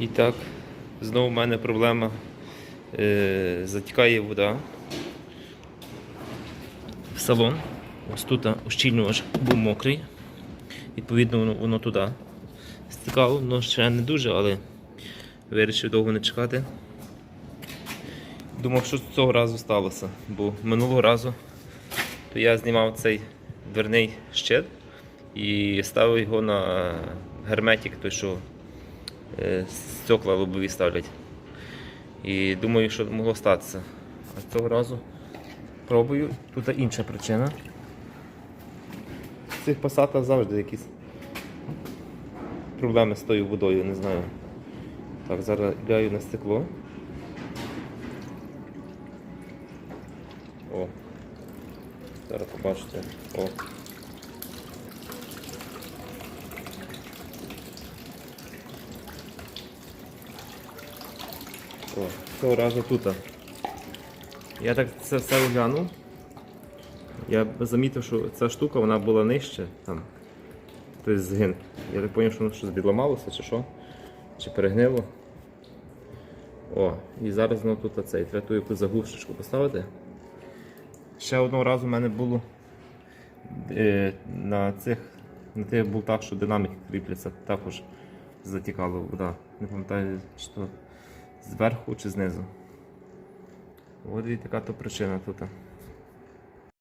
І так, знову в мене проблема. Е, затікає вода в салон. Ось тут ущільнювач був мокрий. Відповідно, воно, воно туди стікало, воно ще не дуже, але вирішив довго не чекати. Думав, що цього разу сталося, бо минулого разу то я знімав цей дверний щит і ставив його на герметик, той, що стекла лобові ставлять. І думаю, що могло статися. А цього разу пробую. Тут інша причина. В цих пасатах завжди якісь проблеми з тою водою, не знаю. Так, зараз ляю на стекло. О. Зараз побачите. О. О, разу тут. Я так це все оглянув. Я замітив, що ця штука вона була нижче, там. Тобто згин. Я так зрозумів, що воно щось відламалося чи що, чи перегнило. О, і зараз воно тут цей. Треба ту якусь заглушечку поставити. Ще одного разу в мене було е, на цих на тих болтах, що динаміки кріпляться, також затікала вода. Не пам'ятаю, то зверху чи знизу. От і така то причина тут.